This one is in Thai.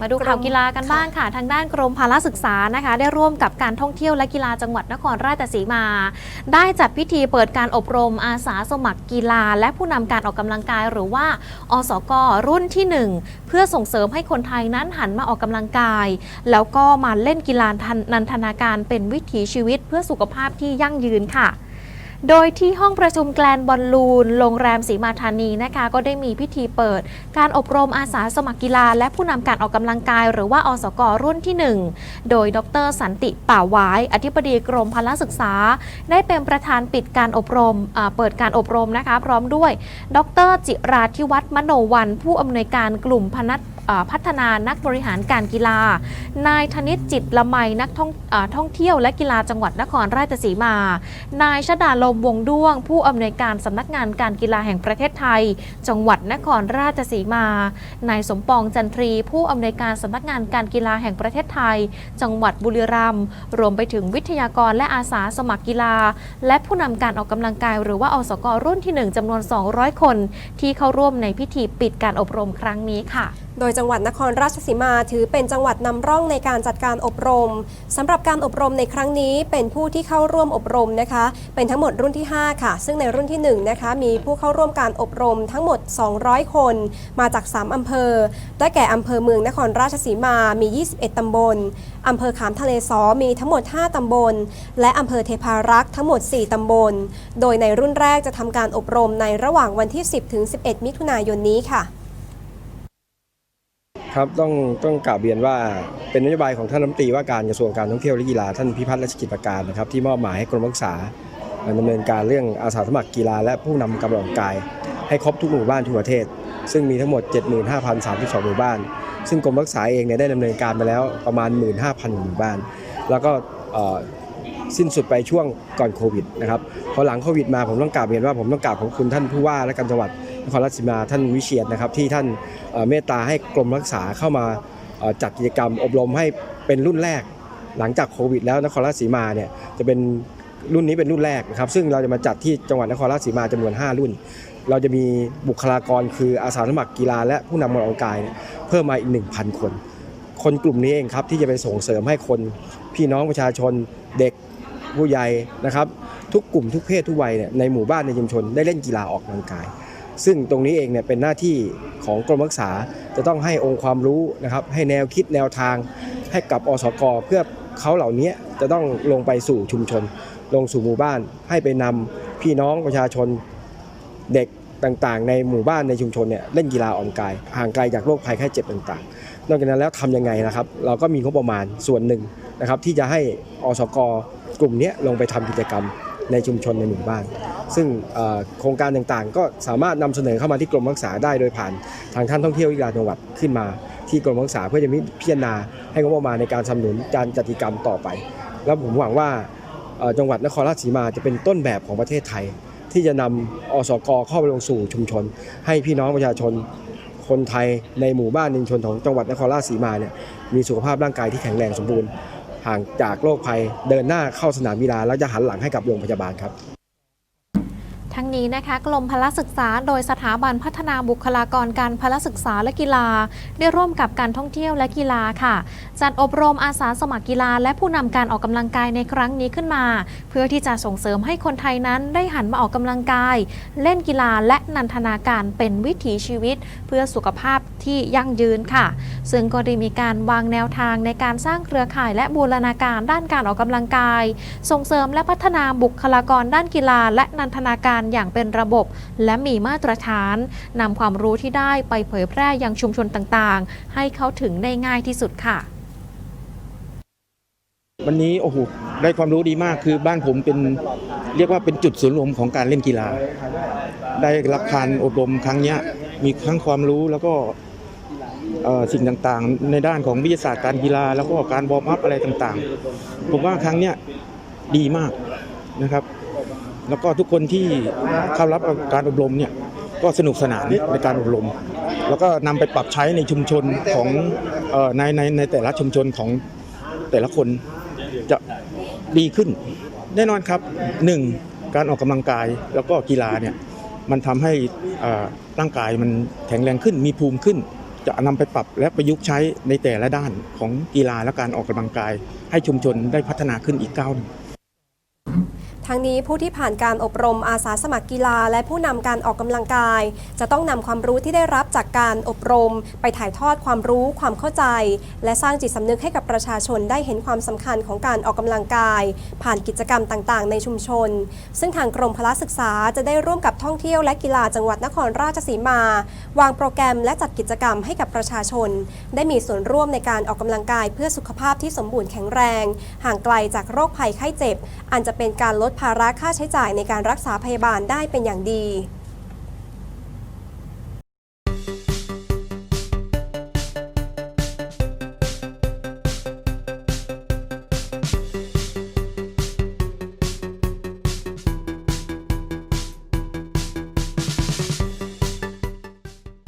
มาดูข่าวกีฬากันบ้างค่ะ ทางด้านกรมพาราศึกษานะคะ ได้ร่วมกับการท่องเที่ยวและกีฬาจังหวัดนครราชสีมา ได้จัดพิธีเปิดการอบรมอาสาสมัครกีฬา และผู้นำการออกกำลังกาย หรือว่า อสกรุ่นที่ 1 เพื่อส่งเสริมให้คนไทยนั้นหันมาออกกำลังกาย แล้วก็มาเล่นกีฬานันทนาการเป็นวิถีชีวิตเพื่อสุขภาพที่ยั่งยืนค่ะ โดยที่ห้องประชุมแกลนบอลลูน โรงแรมศรีมาธานีนะคะ ก็ได้มีพิธีเปิด การอบรมอาสาสมัครกีฬา และผู้นำการออกกำลังกาย หรือว่าอสกรุ่นที่ 1 โดยดรสันติป่าวาย อธิบดีกรมพละศึกษา ได้เป็นประธานปิดการอบรมเปิดการอบรมนะคะ พร้อมด้วย ดรจิราธิวัฒน์มโนวัน ผู้อำนวยการกลุ่มพนัทอ่า พัฒนานักบริหารการกีฬา นายธนิตจิตละไมนักท่องอท่องเที่ยวและกีฬาจังหวัดนครราชสีมา นายชดาลมวงด้วง ผู้อำนวยการสำนักงานการกีฬาแห่งประเทศไทย จังหวัดนครราชสีมา นายสมปองจันทรี ผู้อำนวยการสำนักงานการกีฬาแห่งประเทศไทย จังหวัดบุรีรัมย์รวมไปถึงวิทยากรและอาสาสมัครกีฬา และผู้นำการออกกำลังกาย หรือว่าอสกรุ่นที่ 1จำนวน 200 คน ที่เข้าร่วมในพิธีปิดการอบรมครั้งนี้ค่ะ โดยจังหวัดนครราชสีมาถือเป็นจังหวัดนำร่องในการจัดการอบรมสำหรับการอบรมในครั้งนี้เป็นผู้ที่เข้าร่วมอบรมนะคะ เป็นทั้งหมดรุ่นที่ 5 ค่ะ ซึ่งในรุ่นที่1นะคะมีผู้เข้าร่วมการอบรมทั้งหมด 200 คน มาจาก 3 อำเภอ ได้แก่อำเภอเมืองนครราชสีมามี 21 ตำบลอำเภอขามทะเลซอมีทั้งหมด 5 ตำบล และอำเภอเทพารักษ์ทั้งหมด 4 ตำบล โดยในรุ่นแรกจะทำการอบรมในระหว่างวันที่ 10 ถึง 11 มิถุนายนนี้ค่ะ ครับต้องต้องกราบเรียนว่าเป็นนโยบายของท่านรัฐมนตรีว่าการกระทรวงการท่องเที่ยวและกีฬาท่านพิพัฒน์รัชกิจประการนะครับที่มอบหมายให้กรมศึกษาดำเนินการเรื่องอาสาสมัครกีฬา และผู้นำกำลังกาย ให้ครบทุกหมู่บ้านทั่วประเทศ ซึ่งมีทั้งหมด 75,032 หมู่บ้าน ซึ่งกรมศึกษาเองเนี่ยได้ดำเนินการมาแล้วประมาณ 15,000 หมู่บ้าน แล้วก็สิ้นสุดไปช่วงก่อนโควิดนะครับพอหลังโควิดมาผมต้องกราบเรียนว่าผมต้องกราบขอบคุณท่านผู้ว่าและการจังหวัด นครราชสีมาท่านวิเชียรนะครับที่ท่านเมตตาให้กรมรักษาเข้ามาจัดกิจกรรมอบรมให้เป็นรุ่นแรก หลังจากโควิด แล้วนครราชสีมาเนี่ยจะเป็นรุ่นนี้เป็นรุ่นแรกนะครับซึ่งเราจะมาจัดที่จังหวัดนครราชสีมาจำนวน 5 รุ่น เราจะมีบุคลากรคืออาสาสมัครกีฬาและผู้นำกำลังกายเนี่ยเพิ่มมาอีก 1,000 คน คนกลุ่มนี้เองครับที่จะไปส่งเสริมให้คนพี่น้องประชาชนเด็กผู้ใหญ่นะครับทุกกลุ่มทุกเพศทุกวัยเนี่ยในหมู่บ้านในชุมชนได้เล่นกีฬาออกกำลังกาย ซึ่งตรงนี้เองเนี่ยเป็นหน้าที่ของกรมศึกษาจะต้องให้องค์ความรู้นะครับให้แนวคิดแนวทางให้กับอสกเพื่อเขาเหล่านี้จะต้องลงไปสู่ชุมชน ลงสู่หมู่บ้าน ให้ไปนำพี่น้องประชาชนเด็กต่างๆ ในหมู่บ้านในชุมชนเนี่ยเล่นกีฬาออกกายห่างไกลจากโรคภัยไข้เจ็บต่างๆ นอกจากนั้นแล้วทำยังไงนะครับ เราก็มีงบประมาณส่วนหนึ่งนะครับที่จะให้อสกกลุ่มเนี้ยลงไปทำกิจกรรมในชุมชนในหมู่บ้าน ซึ่งโครงการต่างๆ ก็สามารถนำเสนอเข้ามาที่กรมรักษาได้โดยผ่านทางท่านท่องเที่ยววิทยาจังหวัดขึ้นมาที่กรมรักษาเพื่อจะพิจารณาให้งบประมาณในการสนับสนุนการจัดกิจกรรมต่อไป แล้วผมหวังว่าจังหวัดนครราชสีมาจะเป็นต้นแบบของประเทศไทย ที่จะนำอสกเข้าไปลงสู่ชุมชน ให้พี่น้องประชาชนคนไทยในหมู่บ้านในชุมชนของจังหวัดนครราชสีมาเนี่ยมีสุขภาพร่างกายที่แข็งแรงสมบูรณ์ห่างจากโรคภัยเดินหน้าเข้าสนามกีฬาแล้วจะหันหลังให้กับโรงพยาบาลครับ ทั้งนี้นะคะกรมพละศึกษาโดยสถาบันพัฒนาบุคลากรการพละศึกษาและกีฬา ได้ร่วมกับการท่องเที่ยวและกีฬาค่ะ จัดอบรมอาสาสมัครกีฬา และผู้นำการออกกำลังกายในครั้งนี้ขึ้นมา เพื่อที่จะส่งเสริมให้คนไทยนั้นได้หันมาออกกำลังกาย เล่นกีฬาและนันทนาการเป็นวิถีชีวิต เพื่อสุขภาพที่ยั่งยืนค่ะ ซึ่งก็ได้มีการวางแนวทางในการสร้างเครือข่ายและบูรณาการด้านการออกกำลังกาย ส่งเสริมและพัฒนาบุคลากรด้านกีฬา และนันทนาการอย่างเป็นระบบ และมีมาตรฐานนำความรู้ที่ได้ไปเผยแพร่ยังชุมชนต่างๆ ให้เข้าถึงได้ง่ายที่สุดค่ะวันนี้โอ้โหได้ความรู้ดีมากคือบ้านผมเป็นเรียกว่าเป็นจุดศูนย์รวมของการเล่นกีฬา ได้รับการอบรมครั้งนี้มีทั้งความรู้แล้วก็สิ่งต่างๆ ในด้านของวิทยาศาสตร์การกีฬา แล้วก็การวอมอัพอะไรต่างๆ ผมว่าครั้งนี้ดีมากนะครับ แล้วก็ทุกคนที่เข้ารับการอบรมเนี่ยก็สนุกสนานในการอบรม แล้วก็นำไปปรับใช้ในชุมชนของในในในแต่ละชุมชนของแต่ละคนจะดีขึ้น แน่นอนครับหนึ่งการออกกำลังกายแล้วก็กีฬาเนี่ยมันทำให้ร่างกายมันแข็งแรงขึ้นมีภูมิขึ้น จะนำไปปรับและประยุกต์ใช้ในแต่ละด้านของกีฬาและการออกกำลังกาย ให้ชุมชนได้พัฒนาขึ้นอีกก้าวหนึ่ง ทั้งนี้ผู้ที่ผ่านการอบรมอาสาสมัครกีฬา และผู้นำการออกกำลังกาย จะต้องนำความรู้ที่ได้รับจากการอบรม ไปถ่ายทอดความรู้ความเข้าใจ และสร้างจิตสำนึกให้กับประชาชนได้เห็นความสำคัญของการออกกำลังกาย ผ่านกิจกรรมต่างๆ ในชุมชน ซึ่งทางกรมพละศึกษาจะได้ร่วมกับท่องเที่ยวและกีฬาจังหวัดนครราชสีมา วางโปรแกรมและจัดกิจกรรมให้กับประชาชน ได้มีส่วนร่วมในการออกกำลังกายเพื่อสุขภาพที่สมบูรณ์แข็งแรง ห่างไกลจากโรคภัยไข้เจ็บ อันจะเป็นการลดภาระค่าใช้จ่ายในการรักษาพยาบาลได้เป็นอย่างดี